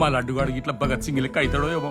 మా లడ్డుగాడికి ఇట్లా భగత్ సింగ్ లెక్క అవుతాడో ఏమో.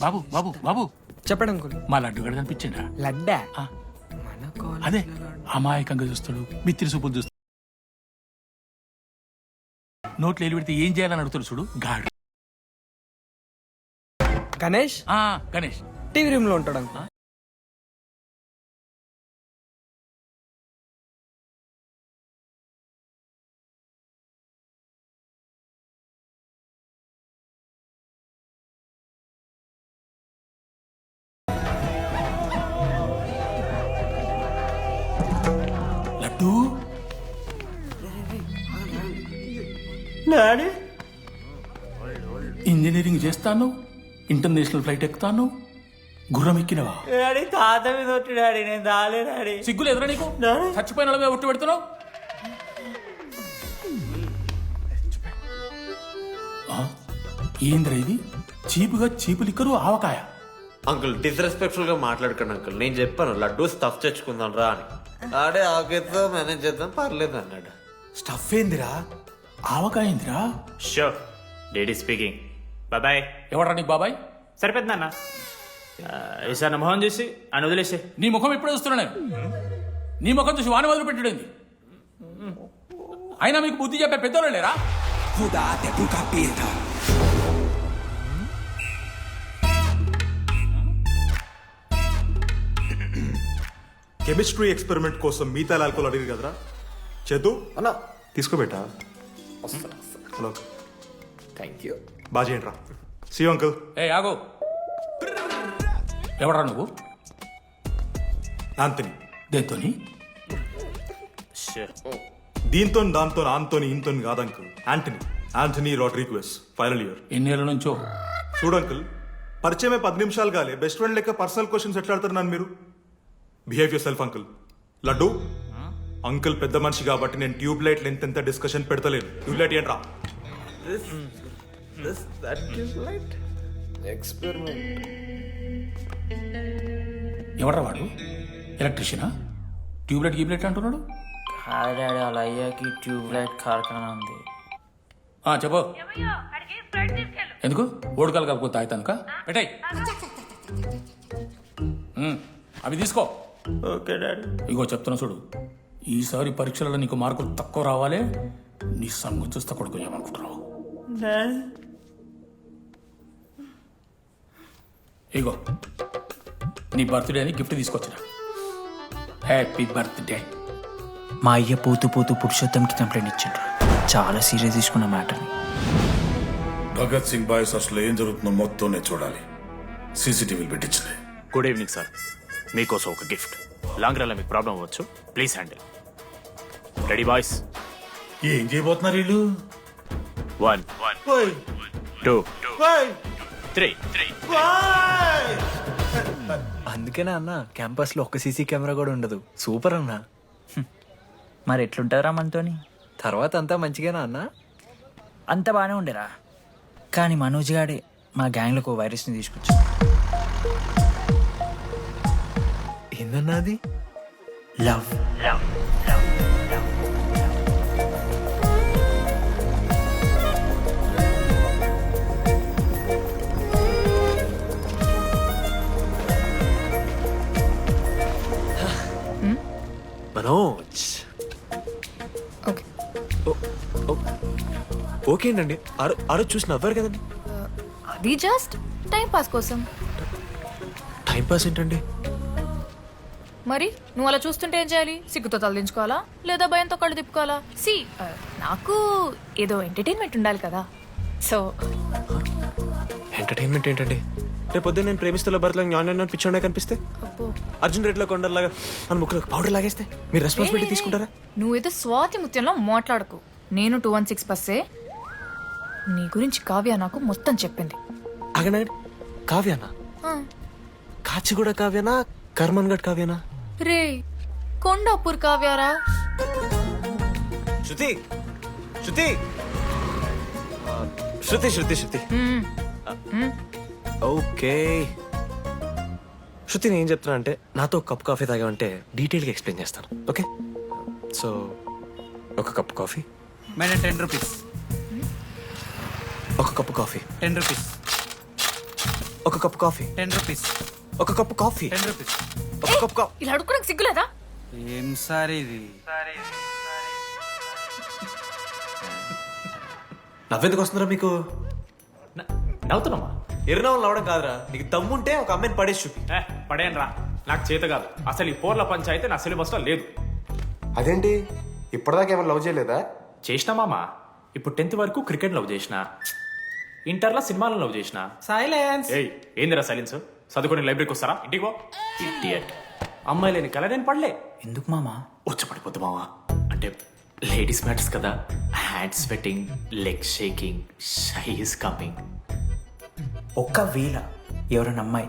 బాబు బాబు బాబు. చెప్పండి అంకుల్ మా లడ్డుగాడు కనిపించిండా? లడ్డా? ఆ. మన కాలేజ్ అదే అమాయకంగా చూస్తాడు మిత్రి సూపులు చూస్తాడు. నోట్లు ఎలి పెడితే ఏం చేయాలని అడుగుతాడు చూడు గాడు. గణేష్? ఆ, గణేష్. టీవీ రూమ్లో ఉంటాడు అంకుల్ లడ్డు ఇంజనీరింగ్ చేస్తాను. ఇంటర్నేషనల్ ఫ్లైట్ ఎక్కుతాను? గుర్రం ఎక్కినవా? డాడీ తాత మీద ఒట్టు డాడీ నేను దాలే డాడీ. సిగ్గులు ఎదురా నీకు. చచ్చిపోయిన వాళ్ళ మీద ఒట్టు పెడుతున్నావు? ఆ, ఏంద్రా ఇది? చీపుగా చీపు లిక్కరు ఆవకాయ. అంకుల్ డిస్రెస్పెక్ట్ఫుల్గా మాట్లాడకండి అంకుల్. నేను చెప్పాను లడ్డూ స్టఫ్ తెచ్చుకుందాం రా అని. ఆడే ఆకేతో మేనేజ్ చేద్దాం పర్లేదు అన్నాడు. స్టఫ్ ఏందిరా? ఆవకాయ ఏందిరా? షూర్ డేడీ స్పీకింగ్ బాయ్ ఎవడ్రా నీకు బాబాయ్? సరిపోతుంది అన్న ఈసారి మొహం చూసి అని వదిలేసే. నీ ముఖం ఎప్పుడే చూస్తున్నా నేను నీ ముఖం చూసి వాని వదిలి పెట్టుడేంది అయినా మీకు బుద్ధి చెప్పే పెద్దోళ్ళు లేరా? కెమిస్ట్రీ ఎక్స్పెరిమెంట్ కోసం మిగతా ఆల్కోల్ అడిగారు కదరా? చేద్దు అన్న. తీసుకోబెట్టా హలో. థ్యాంక్ యూ బాగా చేయండి రా సీ అంకుల్. ఏ ఆగో. ఎవడ్రా నువ్వు? ఆంతని దేంతోని దీంతో దాంతో ఆంతోని ఇంతో కాదు uncle. Anthony. Anthony Rodrigues final year. ఎన్నేళ్ళ నుంచో? చూడు అంకుల్ పరిచయమే పది నిమిషాలు కాలే. బెస్ట్ ఫ్రెండ్ లెక్క పర్సనల్ క్వశ్చన్స్ ఎట్లా ఆడతారు నన్ను మీరు? Behave yourself uncle. Laddu? Uncle పెద్ద మనిషి కాబట్టి నేను ట్యూబ్ లైట్ లెంత్ ఎంత డిస్కషన్ పెడతలేను. ట్యూబ్ లైట్ ఏంట్రా? ఎవడ్రా వాడు? ఎలక్ట్రీషియనా? ట్యూబ్లైట్ గీబ్లైట్ అంటున్నాడు? హాయ్ డాడీ వాళ్ళ అయ్యాకి ట్యూబ్ లైట్ కార్ఖానా ఉంది. ఆ, చెప్పు. ఎందుకు? ఓడకాలు కలుపుకొని తాగుతానుక? పెట్టాయి. అవి తీసుకో. Okay daddy. ఇగో చెప్తున్నా చూడు. ఈసారి పరీక్షలలో నీకు మార్కులు తక్కువ రావాలి నీ సంగు చూస్తే కొడుకు ఏమనుకుంటున్నావు? ఇగో నీ బర్త్డే అని గిఫ్ట్ తీసుకొచ్చిన. హ్యాపీ బర్త్డే మా అయ్య పోతూ పోతూ పురుషోత్తంకి కంప్లైంట్ ఇచ్చిండ్రు. చాలా సీరియస్ తీసుకున్న మ్యాటర్ని భగత్ సింగ్ బాయ్స్ అసలు ఏం జరుగుతుందో మొత్తం నేను చూడాలి సీసీటీవీలు పెట్టించింది గుడ్ ఈవినింగ్ సార్ మీకోసం ఒక గిఫ్ట్ లాంగ్ రన్లో మీకు ప్రాబ్లం అవ్వచ్చు. ప్లీజ్ హ్యాండిల్ రెడీ బాయ్స్ ఏం చేయబోతున్నారు వీళ్ళు? One one two three. అందుకేనా అన్న క్యాంపస్లో ఒక్క సీసీ కెమెరా కూడా ఉండదు. సూపర్ అన్న. మరి ఎట్లుంటారా మనతోని? తర్వాత అంతా మంచిగానా అన్న. అంత బాగానే ఉండేరా. కానీ మనోజ్ గాడే మా గ్యాంగ్లకు ఓ వైరస్ని తీసుకొచ్చా ఏందన్నా అది? లవ్. మనోజ్. ఓకే. ఓకే అండి. రోజు చూసి నవ్వారు కదండి. అది జస్ట్ టైం పాస్ కోసం. టైం పాస్ ఏంటండి? మరి నువ్వు అలా చూస్తుంటే ఏం చేయాలి? సిగ్గుతో తలదించుకోవాలా లేదా భయంతో కళ్ళు తిప్పుకోవాలా? సి నాకు ఏదో ఎంటర్టైన్మెంట్ ఉండాలి కదా. సో ఎంటర్టైన్మెంట్ ఏంటండి? రేపు పొద్దున్న నేను ప్రేమిస్తున్న భర్తలో జ్ఞానం పిచ్చోడే కనిపిస్తే? అబ్బో. అర్జున్ రేట్లో కొండలాగా మన ముక్కలకు పౌడర్ లాగేస్తే మీరు రెస్పాన్సిబిలిటీ తీసుకుంటారా? నువ్వేదో స్వాతి ముత్యంలో మాట్లాడకు. నేను టూ వన్ సిక్స్ బస్సే. నీ గురించి కావ్య నాకు మొత్తం చెప్పింది. అగనాడు కావ్యానా? ఆ, కాచిగూడ కావ్యానా? కర్మన్ గడ్ కావ్యానా? రే కొండాపూర్ కావ్యారా? శృతి శృతి. ఆ, శృతి శృతి శృతి. మ్మ్. ఆ, ఓకే. శృతి నేను ఏం చెప్తున్నా అంటే నాతో ఒక కప్ కాఫీ తాగామంటే డీటెయిల్గా ఎక్స్ప్లెయిన్ చేస్తాను ఓకే? సో ఒక cup coffee. Madam ten rupees. ఒక కప్పు కాఫీ. Ten rupees. ఒక కప్పు కాఫీ. Ten rupees. ఒక కప్పు కాఫీ. Ten rupees. ఒక కప్పు కాఫీ ఇలా అడుక్కోడానికి సిగ్గులేదా? ఏం సార్ ఇది? నవ్వెందుకు వస్తుందిరా మీకు? నవ్వుతున్నామా? ఎరునవ్వులు నవ్వడం కాదురా. నీకు దమ్ముంటే ఒక అమ్మాయిని పడేసి చూపి. ఏ పడేయను రా నాకు చేత కాదు. అసలు ఈ పోర్ల పంచాయితీ నా సిలబస్లో లేదు. అదేంటి? ఇప్పటిదాకా ఏమైనా లవ్ చేయలేదా? చేసినా మామ? ఇప్పుడు టెన్త్ వరకు క్రికెట్ లవ్ చేసిన. ఇంటర్లో సినిమాలను లవ్ చేసిన. సైలెన్స్. ఏయ్ ఏందిరా సైలెన్స్? చదువుకొని లైబ్రరీకి వస్తారా? ఇంటికి పో. ఇడియట్ అమ్మాయి లేని కల నేను పడలే. ఎందుకు మామా? వచ్చి పడిపోద్దు మావా. అంటే లేడీస్ మ్యాటర్స్ కదా. Hand sweating leg shaking shy is coming ఒక్కవేళ ఎవరైనా అమ్మాయి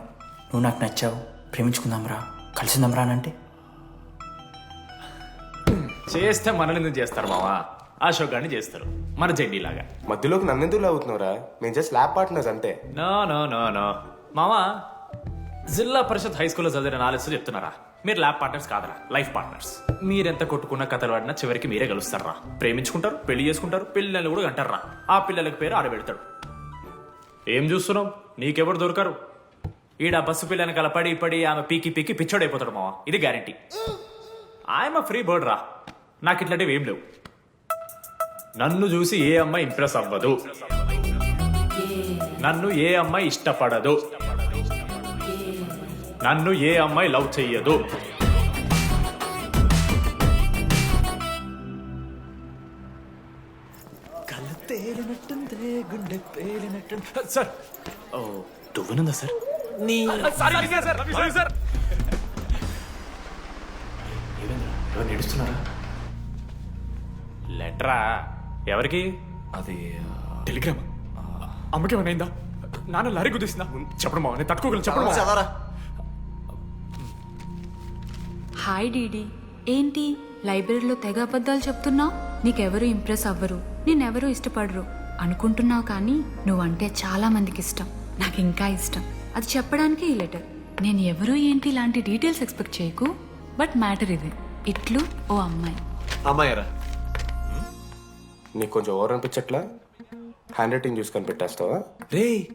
నువ్వు నాకు నచ్చావు ప్రేమించుకుందాంరా కలిసిందాంరా అని అంటే? చేస్తే మనల్ని ఎందుకు చేస్తారు మావా? అశోక్ గారిని చేస్తారు మన జెండీ లాగా. మధ్యలోకి నన్నెందుకు అవుతున్నావురా మేము జస్ట్ ల్యాబ్ పార్ట్నర్స్ అంతే. No no no no. మామా జిల్లా పరిషత్ హై స్కూల్లో చదివిన నాలెడ్జ్ చెప్తున్నారా? మీరు ల్యాబ్ పార్ట్నర్స్ కాదరా లైఫ్ పార్ట్నర్స్ మీరెంత కొట్టుకున్న కథలు ఆడినా చివరికి మీరే కలుస్తారా ప్రేమించుకుంటారు పెళ్ళి చేసుకుంటారు పిల్లల్ని కూడా అంటారా ఆ పిల్లలకి పేరు ఆడబెడతాడు ఏం చూస్తున్నావు? నీకెవరు దొరకరు. ఈడ బస్సు పిల్లని కలపడి పడి ఆమె పీకి పీకి పిచ్చోడైపోతాడు మావా. ఇది గ్యారంటీ ఆయమ ఫ్రీ బర్డ్ రా. నాకు ఇట్లాంటివి ఏం లేవు. నన్ను చూసి ఏ అమ్మాయి ఇంప్రెస్ అవ్వదు. నన్ను ఏ అమ్మాయి ఇష్టపడదు. నన్ను ఏ అమ్మాయి లవ్ చెయ్యదు. సార్ ఓ దువ్వనుందా సార్? నీ సార్ నడుస్తున్నారా? లెటరా? ఎవరికి? అది టెలిగ్రామ్. అమ్మకి ఏమైనా నాన్న లారీ గుద్దేసిందా చెప్పడం నేను తట్టుకోగలను చెప్పడం. చదవరా హాయ్ డీడీ. ఏంటి? లైబ్రరీలో తెగ అబద్ధాలు చెప్తున్నావు? నీకెవరు ఇంప్రెస్ అవ్వరు. నేనెవరూ ఇష్టపడరు. అనుకుంటున్నావు కానీ నువ్వంటే చాలా మందికి ఇష్టం. నాకు ఇంకా ఇష్టం. అది చెప్పడానికి ఈ లెటర్. నేను ఎవరు ఏంటి ఇలాంటి డీటెయిల్స్ ఎక్స్పెక్ట్ చేయకు. బట్ మ్యాటర్ ఇది. ఇట్లు ఓ అమ్మాయి. అమ్మాయిరా? నీకు కొంచెం ఓవర్ అనిపించట్లా? హ్యాండ్ రైటింగ్ చూసి కనిపెట్టేస్తావా? రే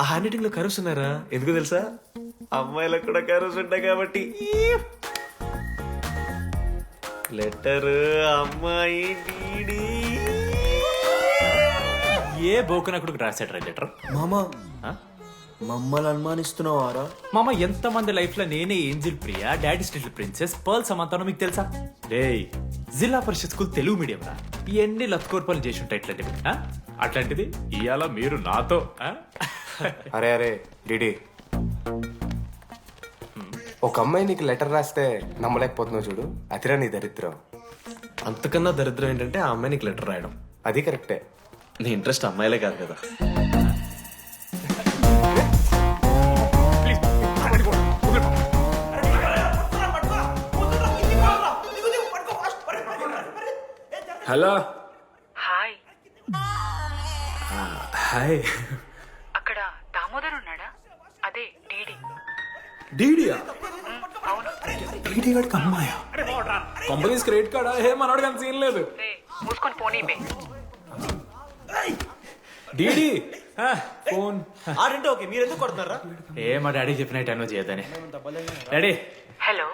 ఆ హ్యాండ్ రైటింగ్లో కర్వ్స్ ఉన్నారా ఎందుకు తెలుసా? అమ్మాయిలకు కూడా కర్వ్స్ ఉంటాయి కాబట్టి. లెటర్ అమ్మాయి డీడీ. ఏ బోకనకుడికి రాశాడు లెటర్? మామా? మమ్మల్ని అనుమానిస్తున్నావారా? మామ ఎంత మంది లైఫ్లో నేనే angel Priya daddy still princess pearl సమంతానో మీకు తెలుసా? డే జిల్లా పరిషత్ స్కూల్ తెలుగు మీడియం రా. ఎన్ని లత్కోర్పాలు చేసి ఉంటాయి ఇట్లాంటివి ఆ? అట్లాంటిది? ఇవాళ మీరు నాతో ఆ? అరే అరే డిడి ఒక అమ్మాయి నీకు లెటర్ రాస్తే నమ్మలేకపోతున్నావు చూడు. అతిరా నీ దరిద్రం. అంతకన్నా దరిద్రం ఏంటంటే ఆ అమ్మాయి నీకు లెటర్ రాయడం. అది కరెక్టే. నీ ఇంట్రెస్ట్ అమ్మాయిలే కాదు కదా. హలో. హాయ్. హాయ్. అక్కడ దామోదర్ ఉన్నాడా? అదే డీడీ. డీడియా? కంపెనీస్ క్రెడిట్ కార్డా? ఏ మనోడు కానీ సీన్ లేదు. మూసుకొని పోనీ డీడీ! ఫోన్. ఆడంటే ఓకే మీరు ఎందుకు కొడుతున్నారా? ఏ మా డాడీ చెప్పిన టైం చేయదని డాడీ! హలో.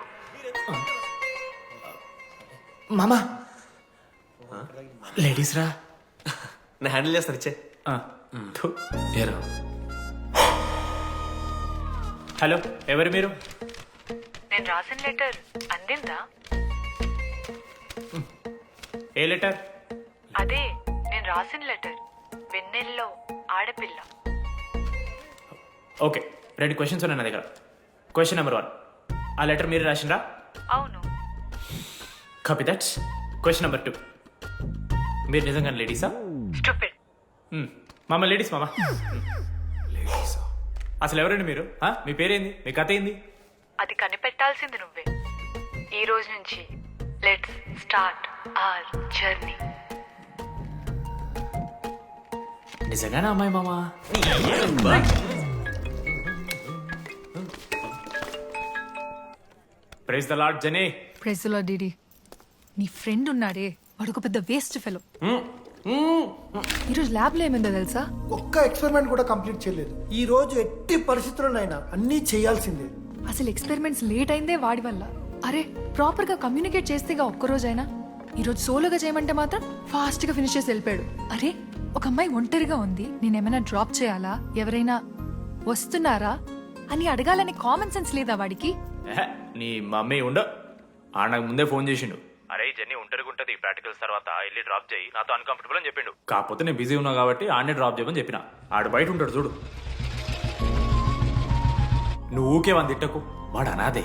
మామా! లేడీస్ రా. నేను హ్యాండిల్ చేస్తాను ఇచ్చే. ఆ, థు. హలో ఎవరు మీరు? నేను రాసిన లెటర్ అందిందా? ఏ లెటర్? అదే. రాసిన లెటర్. వెన్నెల్లో ఆడపిల్ల. ఓకే రెండు క్వశ్చన్స్ ఉన్నాయి నా దగ్గర. Question number one. ఆ లెటర్ మీరు రాసిండ్రా? అవును. Copy that question number two మీరు నిజంగా లేడీసా? స్టూపిడ్ మామ లేడీస్ మామ. అసలు ఎవరండి మీరు? ఆ? మీ పేరేంది? మీ కథ ఏంది? అది కనిపెట్టాల్సింది నువ్వే. ఈ రోజు నుంచి లెట్స్ స్టార్ట్ ఆర్ జర్నీ నిజంగానే అమ్మాయి మామా? ప్రైజ్ ద లార్డ్ జనీ ప్రెజలో డిడి నీ ఫ్రెండ్ ఉన్నాడే. వాడు ఒక పెద్ద వేస్ట్ ఫెలో ఈరోజు ల్యాబ్లో ఏమైందో తెలుసా? ఒక్క ఎక్స్పెరిమెంట్ కూడా కంప్లీట్ చేయలేదు. ఈ రోజు ఎట్టి పరిస్థితుల్లోనైనా అన్నీ చేయాల్సిందే. అసలు ఎక్స్పెరిమెంట్స్ లేట్ అయిందే వాడి వల్ల. అరే ప్రాపర్గా కమ్యూనికేట్ చేస్తేగా ఒక్కరోజైనా? ఈరోజు సోలోగా చేయమంటే మాత్రం ఫాస్ట్గా ఫినిష్ చేసి వెళ్ళిపోయాడు. అరే ఒక అమ్మాయి ఒంటరిగా ఉంది నేనేమైనా డ్రాప్ చేయాలా? ఎవరైనా వస్తున్నారా? అని అడగాలని కామన్ సెన్స్ లేదా వాడికి? ఎహె, నీ మమ్మీ ఉండ. ఆ నాకు ముందే ఫోన్ చేసిండు. అరే జర్నీ ఒంటరిగా ఉంటుంది ప్రాక్టికల్స్ తర్వాత వెళ్ళి డ్రాప్ చేయి. నాతో అన్కంఫర్టబుల్ అని చెప్పిండు. కాకపోతే నేను బిజీ ఉన్నా కాబట్టి ఆడనే డ్రాప్ చేయమని చెప్పిన. ఆడు బయట ఉంటాడు చూడు. నువ్వు ఊకే వంద తిట్టకు. వాడు అనాదే